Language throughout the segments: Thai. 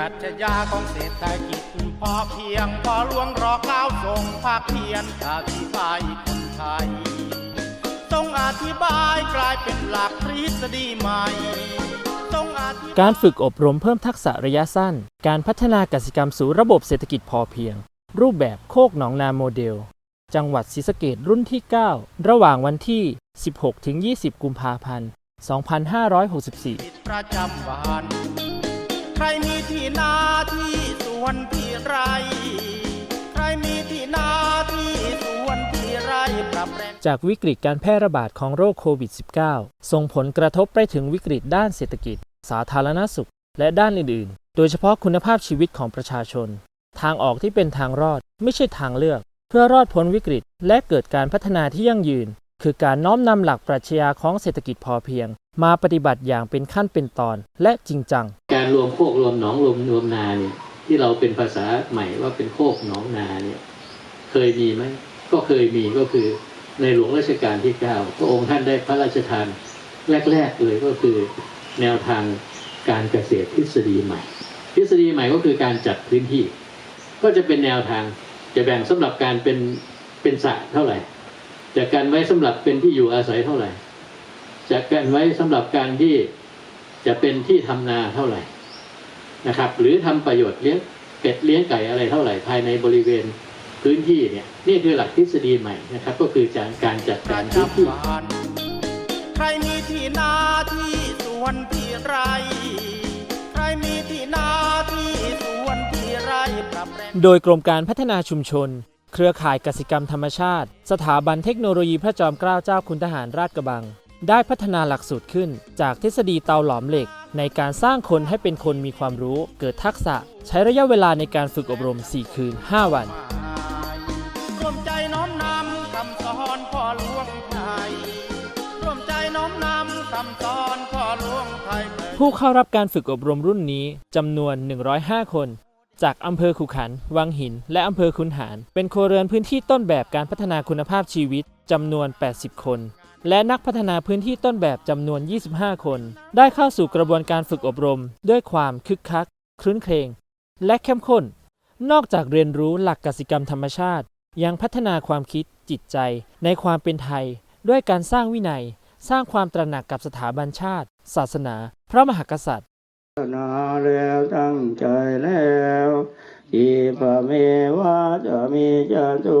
รัชญาของเศรษฐกิจพอเพียงพอหลวงรอข้าวส่งภาคเพียนอธิบายคนไทยต้องอธิบายกลายเป็นหลักทฤษฎีใหม่ต้องอการฝึกอบรมเพิ่มทักษะระยะสั้น การพัฒนากสิกรรมสู่ระบบเศรษฐกิจพอเพียง รูปแบบโคกหนองนาโมเดล จังหวัดศรีสะเกดรุ่นที่ 9 ระหว่างวันที่ 16-20 กุมภาพันธ์ 2564 ระจำวันใครมีที่นาที่สวนที่ไร ใครมีที่นาที่สวนที่ไรปรับแปลงจากวิกฤตการแพร่ระบาดของโรคโควิด -19 ส่งผลกระทบไปถึงวิกฤตด้านเศรษฐกิจ สาธารณสุข และด้านอื่นๆ โดยเฉพาะคุณภาพชีวิตของประชาชน ทางออกที่เป็นทางรอดไม่ใช่ทางเลือก เพื่อรอดพ้นวิกฤต และเกิดการพัฒนาที่ยั่งยืน คือการน้อมนำหลักปรัชญาของเศรษฐกิจพอเพียง มาปฏิบัติอย่างเป็นขั้นเป็นตอนและจริงจัง การรวมโคกรวมหนองรวมรวมนาเนี่ยที่เราเป็นภาษาใหม่ว่าเป็นโคกหนองนาเนี่ยเคยมีไหมก็เคยมีก็คือในหลวงรัชกาลที่เก้าพระองค์ท่านได้พระราชทานแรก ๆ เลยก็คือแนวทางการเกษตรทฤษฎีใหม่ ทฤษฎีใหม่ก็คือการจัดพื้นที่ ก็จะเป็นแนวทางจะแบ่งสำหรับการเป็นเป็นสระเท่าไหร่จะกันไว้สำหรับเป็นที่อยู่อาศัยเท่าไหร่ จะกันไว้สำหรับการที่จะเป็นที่ทำนาเท่าไหร่นะครับ หรือทำประโยชน์เลี้ยงเป็ดเลี้ยงไก่อะไรเท่าไหร่ภายในบริเวณพื้นที่เนี่ยนี่คือหลักทฤษฎีใหม่นะครับ ก็คือการการจัดปการระพื้นที่จำวันใครมีที่นาที่สวนที่ไร ใครมีที่นาที่สวนที่ไรปรับแปลงโดยกรมการพัฒนาชุมชน เครือข่ายกสิกรรมธรรมชาติ สถาบันเทคโนโลยีพระจอมเกล้าเจ้าคุณทหารราชกระบัง ได้พัฒนาหลักสูตรขึ้น จากทฤษฎีเตาหลอมเหล็ก ในการสร้างคนให้เป็นคนมีความรู้ เกิดทักษะ ใช้ระยะเวลาในการฝึกอบรม 4 คืน 5 วันร่วมใจน้อมนำคำสอนพ่อหลวงไทยร่วมใจน้อมนำคำสอนพ่อหลวงไทยผู้เข้ารับการฝึกอบรมรุ่นนี้จำนวน 105 คน จากอำเภอขุขันธ์วังหิน และอำเภอคุนหาร เป็นครัวเรือนพื้นที่ต้นแบบการพัฒนาคุณภาพชีวิตจำนวน 80 คน และนักพัฒนาพื้นที่ต้นแบบจำนวน 25 คน ได้เข้าสู่กระบวนการฝึกอบรม ด้วยความคึกคัก ครื้นเครง และเข้มข้น นอกจากเรียนรู้หลักกสิกรรมธรรมชาติ ยังพัฒนาความคิดจิตใจ ในความเป็นไทย ด้วยการสร้างวินัย สร้างความตระหนักกับสถาบันชาติ ศาสนา พระมหากษัตริย์นาแล้วตั้งใจแล้วที่พระเมวาจะมีจะตู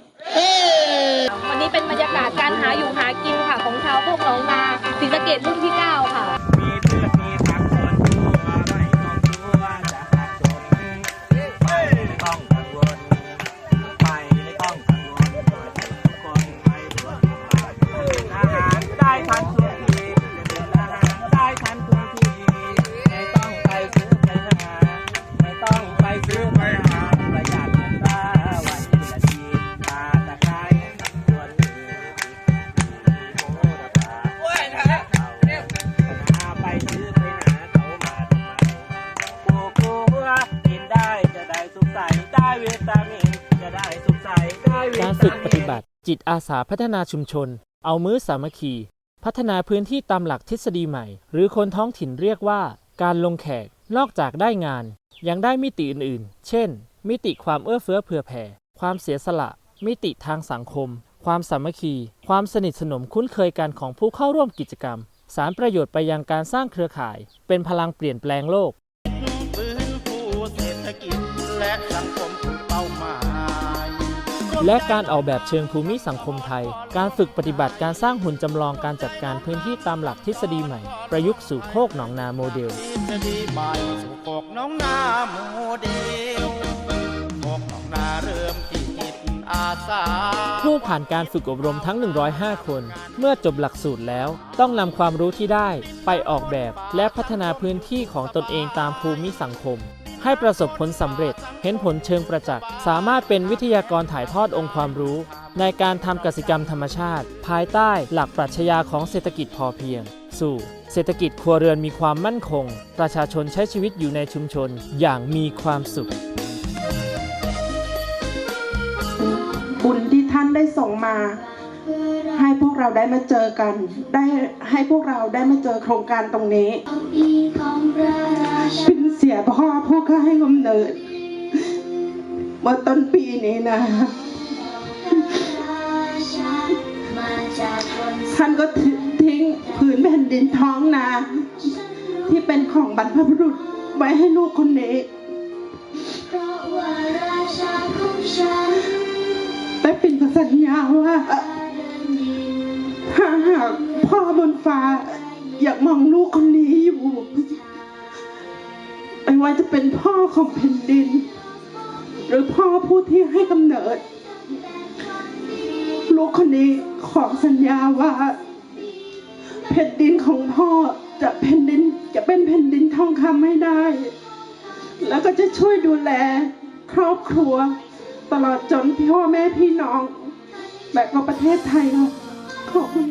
นี้เป็นบรรยากาศการหาอยู่หากินค่ะของชาวพวกหนองนาศรีสะเกดรุ่นที่ 9 ค่ะ การฝึกปฏิบัติ จิตอาสาพัฒนาชุมชน เอามือสามัคคี พัฒนาพื้นที่ตามหลักทฤษฎีใหม่ หรือคนท้องถิ่นเรียกว่า การลงแขก นอกจากได้งาน ยังได้มิติอื่นๆ เช่น มิติความเอื้อเฟื้อเผื่อแผ่ ความเสียสละ มิติทางสังคม ความสามัคคี ความสนิทสนมคุ้นเคยกันของผู้เข้าร่วมกิจกรรม สารประโยชน์ไปยังการสร้างเครือข่าย เป็นพลังเปลี่ยนแปลงโลก และการออกแบบเชิงภูมิสังคมไทย การฝึกปฏิบัติการสร้างหุ่นจำลองการจัดการพื้นที่ตามหลักทฤษฎีใหม่ ประยุกต์สู่โคกหนองนาโมเดลทฤษฎีใหม่สู่กกน้องนาโมเดลกกน้องนาเริ่มที่จิตอาสาผู้ผ่านการฝึกอบรมทั้ง 105 คน เมื่อจบหลักสูตรแล้ว ต้องนำความรู้ที่ได้ ไปออกแบบและพัฒนาพื้นที่ของตนเองตามภูมิสังคม ให้ประสบผลสำเร็จ เห็นผลเชิงประจักษ์ สามารถเป็นวิทยากรถ่ายทอดองค์ความรู้ ในการทำกสิกรรมธรรมชาติ ภายใต้หลักปรัชญาของเศรษฐกิจพอเพียง สู่ เศรษฐกิจครัวเรือนมีความมั่นคง ประชาชนใช้ชีวิตอยู่ในชุมชนอย่างมีความสุข บุญที่ท่านได้ส่งมาให้พวกเราได้มาเจอกัน ได้ให้พวกเราได้มาเจอโครงการตรงนี้ เป็นเสียพ่อผู้ก็ให้กำเนิดเมื่อต้นปีนี้นะ ท่านก็ทิ้งผืนแผ่นดินท้องนา ที่เป็นของบรรพบุรุษไว้ให้ลูกคนนี้แต่เป็นสัญญาว่าหากพ่อบนฟ้าอยากมองลูกคนนี้อยู่ ไม่ว่าจะเป็นพ่อของแผ่นดิน หรือพ่อผู้ที่ให้กำเนิด ลูกคนนี้ขอสัญญาว่าแผ่นดินของพ่อจะแผ่นดินจะเป็นแผ่นดินทองคำไม่ได้ แล้วก็จะช่วยดูแลครอบครัว ตลอดจนพ่อแม่พี่น้อง แบบก็ประเทศไทยค่ะขอบคุณ